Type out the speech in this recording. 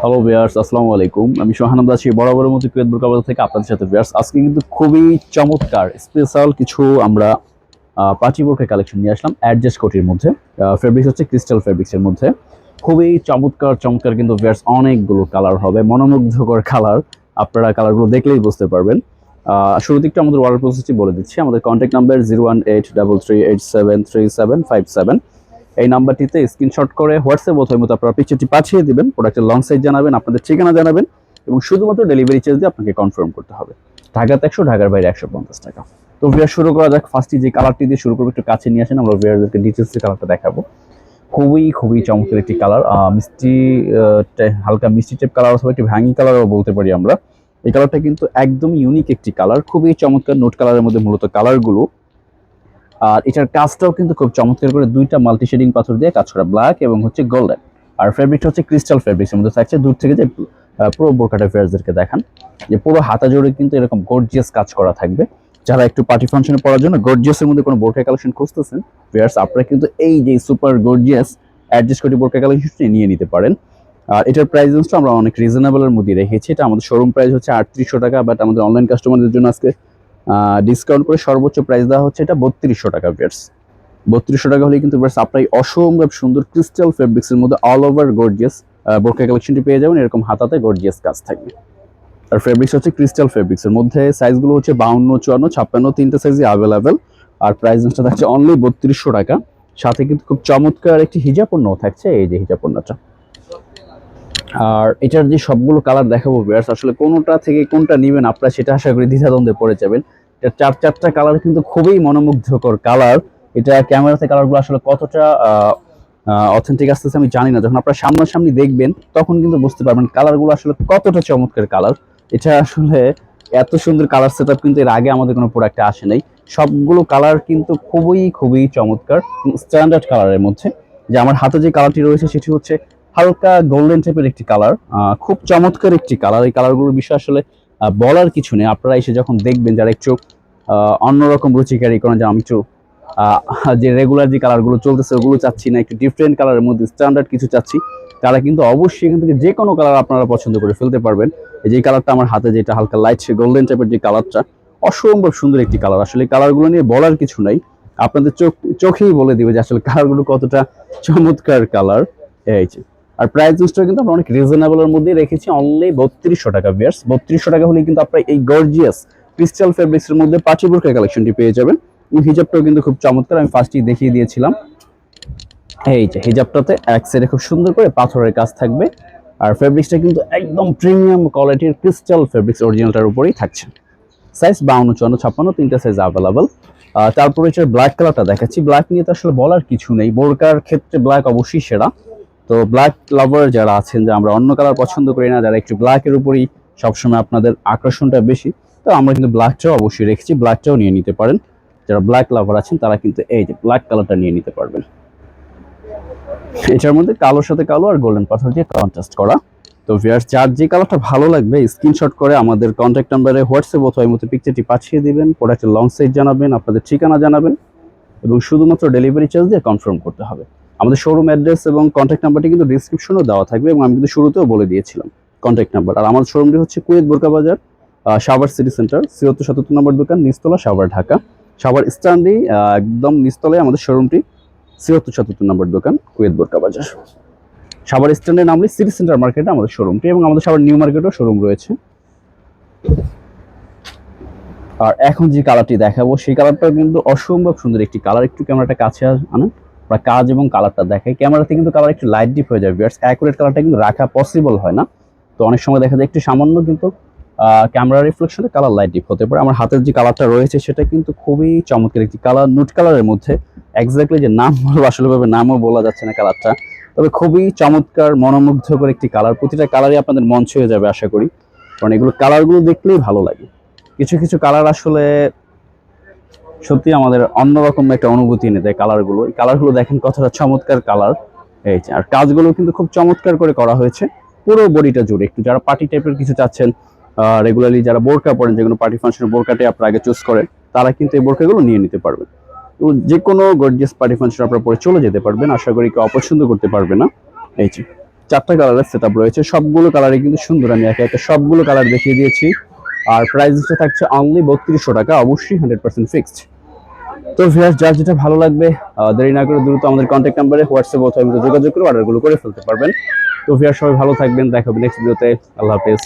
Hello viewers আসসালামু আলাইকুম। আমি সোহানন্দ আছি বরাবরের মতো কুয়েত বুরকাবাজার থেকে আপনাদের সাথে ভিয়ার্স আজকে কিন্তু খুবই চমৎকার স্পেশাল কিছু আমরা পার্টি বোর্কের কালেকশন নিয়ে আসলাম অ্যাডজাস্ট কোটির মধ্যে। ফেব্রিক্স হচ্ছে ক্রিস্টাল ফেব্রিক্সের মধ্যে। খুবই চমৎকার চমৎকার কিন্তু ভিয়ার্স অনেকগুলো কালার হবে, মনোমুগ্ধকর কালার আপনারা কালারগুলো দেখলেই বুঝতে পারবেন। শুরু একটু আমাদের অর্ডার প্রসেসটি বলে দিচ্ছি। আমাদের contact number zero one eight double three eight seven three seven five seven এই নাম্বারটিতে স্ক্রিনশট করে হোয়াটসঅ্যাপ অথবা মতো আপনারা পিকচারটি পাঠিয়ে দিবেন প্রোডাক্টের লং সাইজ জানাবেন, আপনাদের ঠিকানা জানাবেন এবং শুধুমাত্র ডেলিভারি চার্জ দিয়ে আপনাকে কনফার্ম করতে হবে। ঢাকাতে একশো, ঢাকার বাইরে একশো পঞ্চাশ টাকা। তো ভিয়ার শুরু করা যাক ফার্স্টে যে কালারটি দিয়ে শুরু করব, একটু কাছে নিয়ে আসেন, আমরা ভিয়ারদেরকে ডিটেলসে কালারটা দেখাবো। খুবই খুবই চমৎকার একটি কালার মিষ্টি হালকা মিষ্টি টাইপ কালার অথবা একটি ভ্যাঙ্গি কালারও বলতে পারি আমরা। এই কালারটা কিন্তু একদম ইউনিক একটি কালার খুবই চমৎকার নোট কালারের মধ্যে মূলত কালারগুলো আর এটার কাজটাও কিন্তু খুব চমৎকার করে দুইটা মাল্টি শেডিং পাথর দিয়ে কাজ করা ব্ল্যাক এবং হচ্ছে গোল্ডেন আর ফেব্রিকটা হচ্ছে ক্রিস্টাল ফেব্রিক্সের মধ্যে থাকছে। দূর থেকে যে পুরো বোরকাটা ফেয়ার্সদেরকে দেখান, যে পুরো হাতা জুড়ে কিন্তু এরকম গর্জিয়াস কাজ করা থাকবে। যারা একটু পার্টি ফাংশনে পড়ার জন্য গর্জিয়াসের মধ্যে কোনো বোরকা কালেকশন খুঁজতেছেন ফেয়ার্স আপনারা কিন্তু এই যে সুপার গর্জিয়াস অ্যাডজাস্ট করে বোরকা কালেকশনটি নিয়ে নিতে পারেন। আর এটার প্রাইস রেঞ্জটা আমরা অনেক রিজনেবলের মধ্যে রেখেছি। এটা আমাদের শোরুম প্রাইস হচ্ছে আটত্রিশশো টাকা বাট আমাদের অনলাইন কাস্টমারদের জন্য আজকে ডিসকাউন্ট করে সর্বোচ্চ প্রাইস দেওয়া হচ্ছে এটা বত্রিশশো টাকা ভিয়ার্স বত্রিশশো টাকা হলে কিন্তু ভিয়ার্স আপনার অসম্ভব সুন্দর ক্রিস্টাল ফেব্রিক্সের মধ্যে অল ওভার গর্জিয়াস বোরকা কালেকশনটি পেয়ে যাবেন, এরকম হাতাতে গর্জিয়াস কাজ থাকবে। আর ফেব্রিক্স হচ্ছে ক্রিস্টাল ফেব্রিক্সের মধ্যে সাইজগুলো হচ্ছে বাউন্ন, চুয়ান্ন, ছাপ্পান্ন, তিনটে সাইজই অ্যাভেলেবেল আর প্রাইস থাকছে অনলি বত্রিশশো টাকা। সাথে কিন্তু খুব চমৎকার একটি হিজাব পণ্য থাকছে, এই যে হিজাব পণ্যটা। আর এটার যে সবগুলো কালার দেখাবো ভিউয়ার্স আসলে কোনটা থেকে কোনটা নেবেন আপনারা সেটা আশা করি দ্বিধাদ্বন্দ্বে পড়ে যাবেন। এটা চার চারটা কালার কিন্তু খুবই মনোমুগ্ধকর কালার এটা ক্যামেরাতে কালারগুলো আসলে কতটা অথেন্টিক আসতেছে আমি জানি না। যখন আপনারা সামনাসামনি দেখবেন, তখন কিন্তু বুঝতে পারবেন কালারগুলো আসলে কতটা চমৎকার কালার এটা আসলে এত সুন্দর কালার সেট কিন্তু এর আগে আমাদের কোনো প্রোডাক্টে আসে নাই। সবগুলো কালার কিন্তু খুবই খুবই চমৎকার স্ট্যান্ডার্ড কালারের মধ্যে। যে আমার হাতে যে কালারটি রয়েছে, সেটি হচ্ছে হালকা গোল্ডেন টাইপের একটি কালার খুব চমৎকার একটি কালার এই কালারগুলোর বিষয়ে আসলে বলার কিছু নেই। আপনারা এসে যখন দেখবেন যারা একটু অন্যরকম রুচি ক্যারি করেন, যে আমি একটু যে রেগুলার যে কালারগুলো চলতেছে, ওগুলো চাচ্ছি না, একটু ডিফারেন্ট কালারের মধ্যে স্ট্যান্ডার্ড কিছু চাচ্ছি, তারা কিন্তু অবশ্যই এখান থেকে যে কোনো কালার আপনারা পছন্দ করে ফেলতে পারবেন। যে কালারটা আমার হাতে যেটা হালকা লাইট গোল্ডেন টাইপের যে কালারটা অসম্ভব সুন্দর একটি কালার আসলে কালারগুলো নিয়ে বলার কিছু নাই। আপনাদের চোখ, চোখেই বলে দিবে যে আসলে কালারগুলো কতটা চমৎকার কালার এই যে। আর প্রাইস লিস্টটা কিন্তু আমরা অনেক রিজনেবলের মধ্যে রেখেছি। অনলি বত্রিশশো টাকা বিয়ার্স বত্রিশশো টাকা হলে কিন্তু আপনারা এই গর্জিয়াস ক্রিস্টাল ফেব্রিক্স এর মধ্যে পাটি বোরকা কালেকশনটি পেয়ে যাবেন। হিজাবটাও কিন্তু খুব চমৎকার, আমি ফার্স্টেই দেখিয়ে দিয়েছিলাম। এই যে হিজাবটাতে এক সাইডে খুব সুন্দর করে পাথরের কাজ থাকবে। আর ফেব্রিক্সটা কিন্তু একদম প্রিমিয়াম কোয়ালিটির ক্রিস্টাল ফেব্রিক্স অরিজিনালটার উপরেই থাকছে। সাইজ বাউন্ন, চুয়ান্ন, ছাপ্পান্ন, তিনটা সাইজ অ্যাভেলেবল তারপরে এটার ব্ল্যাক কালারটা দেখাচ্ছি। ব্ল্যাক নিয়ে তো আসলে বলার কিছু নেই। বোরকার ক্ষেত্রে ব্ল্যাক অবশ্যই সেরা। তো ব্ল্যাক লাভার যারা আছেন, যে আমরা অন্য কালার পছন্দ করি না, যারা একটু ব্ল্যাকের উপরই সবসময় আপনাদের আকর্ষণটা বেশি, তো আমরা কিন্তু ব্ল্যাকটাও অবশ্যই রেখেছি ব্ল্যাকটাও নিয়ে নিতে পারেন। যারা ব্ল্যাক লাভার আছেন, তারা কিন্তু এই যে ব্ল্যাক কালারটা নিয়ে নিতে পারবেন। এটার মধ্যে কালোর সাথে কালো আর গোল্ডেন পাথর দিয়ে কন্ট্রাস্ট করা। তো ভিয়ার্স যার যে কালারটা ভালো লাগবে স্ক্রিনশট করে আমাদের কন্ট্যাক্ট নাম্বারে হোয়াটসঅ্যাপ অথবা এই মতো পিকচারটি পাঠিয়ে দিবেন প্রোডাক্টের লং সাইজ জানাবেন, আপনাদের ঠিকানা জানাবেন, এবং শুধুমাত্র ডেলিভারি চার্জ দিয়ে কনফার্ম করতে হবে। আমাদের শোরুম অ্যাড্রেস এবং কন্ট্যাক্ট নাম্বারটি কিন্তু ডিসক্রিপশনেও দেওয়া থাকবে এবং আমি কিন্তু শুরুতেও বলে দিয়েছিলাম কন্ট্যাক্ট নাম্বার আর আমার শোরুমটি হচ্ছে কুয়েত বোরকা বাজার সাভার সিটি সেন্টার, ছিয়াত্তর সাতাত্তর নম্বর দোকান নিস্তলা সাভার ঢাকা। সাভার স্ট্যান্ডেই একদম নিস্তলায় আমাদের শোরুমটি ছিয়াত্তর সাতাত্তর নম্বর দোকান, কুয়েত বোরকা বাজার। সাভার স্ট্যান্ডে নামলে সিটি সেন্টার মার্কেটে আমাদের শোরুমটি এবং আমাদের সাভার নিউ মার্কেটেও শোরুম রয়েছে। আর এখন যে কালারটি দেখাবো, সেই কালারটাও কিন্তু অসম্ভব সুন্দর একটি কালার একটু ক্যামেরাটা কাছে আনেন। আমরা কাজ এবং কালারটা দেখাই ক্যামেরাতে কিন্তু কালার একটু লাইট ডিপ হয়ে যায় বিয়ার্স অ্যাকুরেট কালারটা কিন্তু রাখা পসিবল হয় না। তো অনেক সময় দেখা যায় একটু সামান্য কিন্তু ক্যামেরা রিফ্লেকশনে কালার লাইট ডিপ হতে পারে। আমার হাতের যে কালারটা রয়েছে, সেটা কিন্তু খুবই চমৎকার একটি কালার নুট কালারের মধ্যে। এক্স্যাক্টলি যে নাম বলব আসলে ভাবে নামও বলা যাচ্ছে না কালারটা তবে খুবই চমৎকার, মনোমুগ্ধকর একটি কালার প্রতিটা কালারই আপনাদের মন ছুঁয়ে যাবে, আশা করি। কারণ এগুলো কালারগুলো দেখলেই ভালো লাগে। কিছু কিছু কালার আসলে সত্যি আমাদের অন্যরকম একটা অনুভূতি এনে দেয় কালারগুলো এই কালারগুলো দেখেন কতটা চমৎকার কালার এই আর কাজগুলো কিন্তু খুব চমৎকার করে করা হয়েছে। পুরো বডিটা জুড়ে। একটু যারা পার্টি টাইপের কিছু চাচ্ছেন রেগুলারলি যারা বোরকা পরেন যেগুলো পার্টি ফাংশনের বোরকাটাই আপনারা আগে চুজ করেন, তারা কিন্তু এই বোরকাগুলো নিয়ে নিতে পারবেন। তো যে কোনো গর্জিয়াস পার্টি ফাংশন আপনারা পরে চলে যেতে পারবেন। আশা করি কেউ অপছন্দ করতে পারবে না। এই যে, চারটা কালারের সেট রয়েছে। সবগুলো কালারই কিন্তু সুন্দর। আমি একে একে সবগুলো কালার দেখিয়ে দিয়েছি। আর প্রাইসটা থাকছে অনলি বত্রিশশো টাকা। অবশ্যই হান্ড্রেড পার্সেন্ট ফিক্সড তো ভিয়ার যার যেটা ভালো লাগবে দেরি না করে দ্রুত আমাদের কন্ট্যাক্ট নাম্বারে হোয়াটসঅ্যাপ অথবা যোগাযোগ করে অর্ডারগুলো করে ফেলতে পারবেন। তো ভিয়ার সবাই ভালো থাকবেন, দেখা হবে নেক্সট ভিডিওতে আল্লাহ হাফেজ।